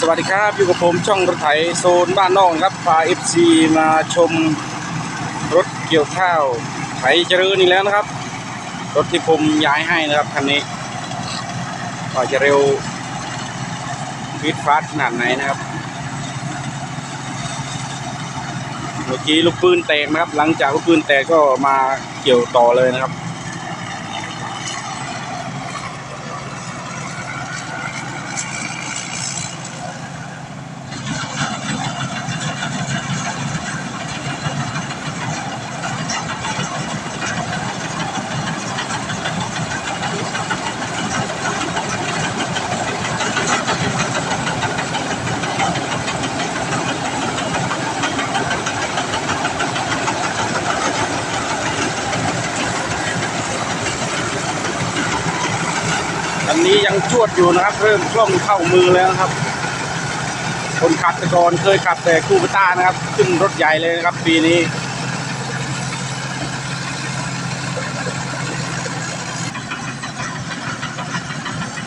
สวัสดีครับอยู่กับผมช่องรถไถโซนบ้านนอกครับพาเอฟซีมาชมรถเกี่ยวข้าวไถเจริญนี่แล้วนะครับ รถที่ผมย้ายให้นะครับคันนี้ว่าจะเร็วฟิตฟาสขนาดไหนนะครับเมื่อกี้ลูกปืนแตกนะครับ หลังจากลูกปืนแตกก็มาเกี่ยวต่อเลยนะครับ นี้ยังชวดอยู่นะครับ เริ่มคล่องเข้ามือแล้วนะครับ คนขับแต่ก่อนเคยขับแต่คูปต้านะครับ ขึ้นรถใหญ่เลยนะครับ ปีนี้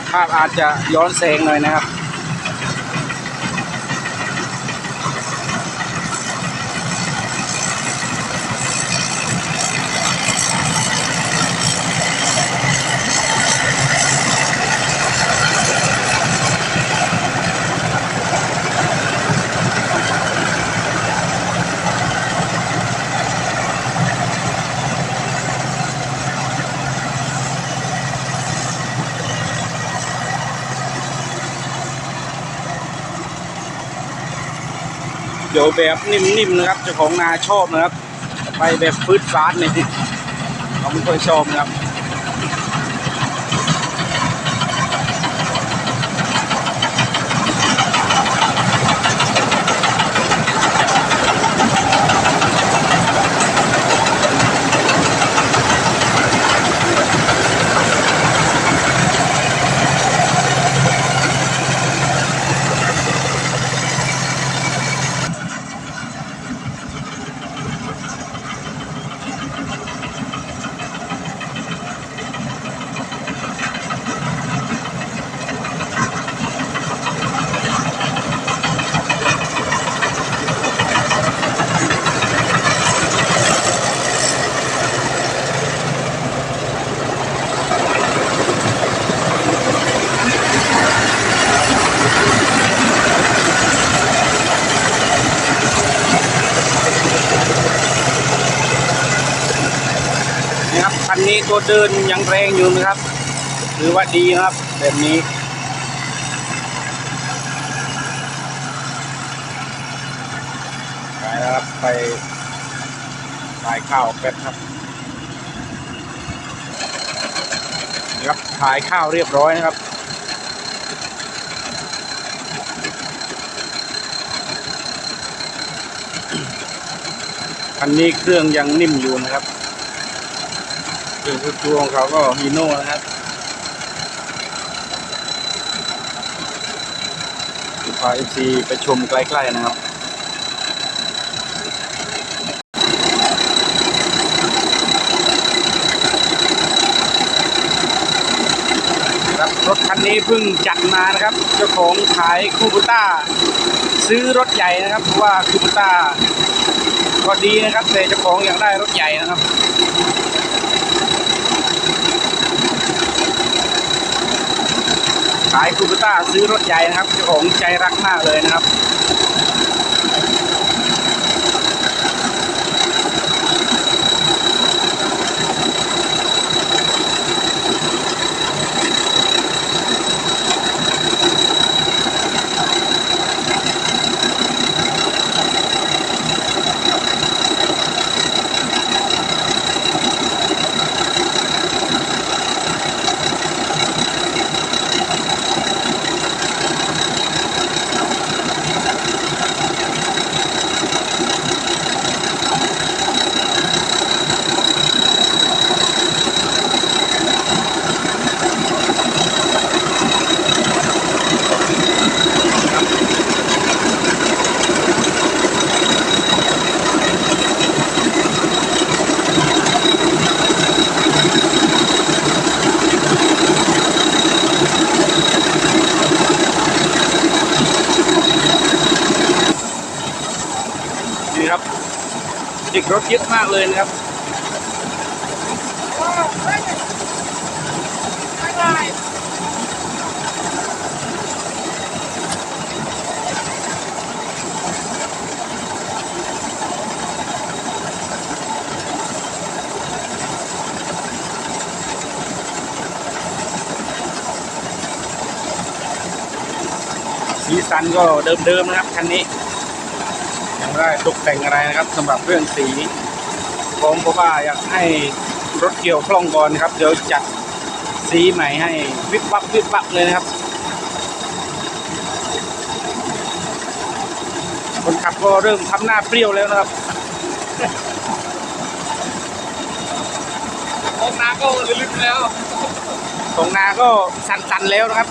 ภาพอาจจะย้อนแสงหน่อยนะครับ เดี๋ยวแบบนิ่มๆนะครับเจ้าของนาชอบนะครับ ไปแบบฟืดฟาดเนี่ยเราไม่ค่อยชอบนะครับ อันนี้ตัวเดินยังแรงอยู่นะครับหรือว่าดีนะครับแบบนี้ไปแล้วครับไปถ่ายข้าวแป๊บครับนะครับถ่ายข้าวเรียบร้อยนะครับคันนี้เครื่องยังนิ่มอยู่นะครับ คืองทุกตัวของเขาก็ฮีโน่นะครับพาเอฟซีไปชมใกล้ๆนะครับครับรถคันนี้เพิ่งจัดมานะครับ เจ้าของขายคูบูต้า ซื้อรถใหญ่นะครับเพราะว่าคูบูต้าก็ดีนะครับแต่เจ้าของอยากได้รถใหญ่นะครับายคูบูต้าซื้อรถใหญ่นะครับเจ้าของใจรักมากเลยนะครับ ค ติดรถเยอะมากเลยนะครับสีสันก็เดิมๆนะครับคันนี้ ยังไม่ได้ตกแต่งอะไรนะครับสำหรับเรื่องสีผมก็ว่าอยากให้รถเกี่ยวคล่องก่อนนะครับ เดี๋ยวจัดสีใหม่ให้วิบวับวิบวับเลยนะครับคนขับก็เริ่มทำหน้าเปรี้ยวแล้วนะครับออกน้ำก็ลึกๆแล้วตรงนาก็สันๆแล้วนะครับ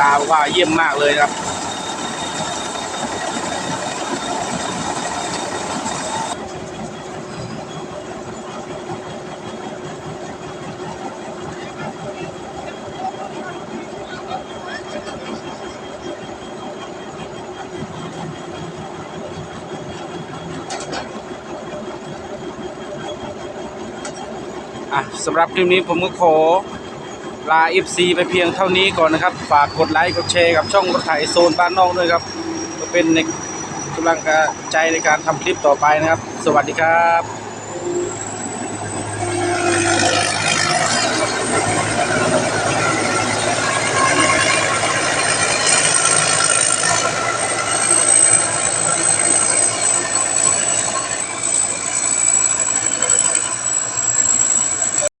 ดาวว่าเยี่ยมมากเลยครับ อะสำหรับคลิปนี้ผมก็ขอลา FC ไปเพียงเท่านี้ก่อนนะครับ ฝากกดไลค์กดแชร์กับช่องรถไถโซนบ้านนอกด้วยครับก็เป็นในกำลังใจในการทำคลิปต่อไปนะครับ สวัสดีครับ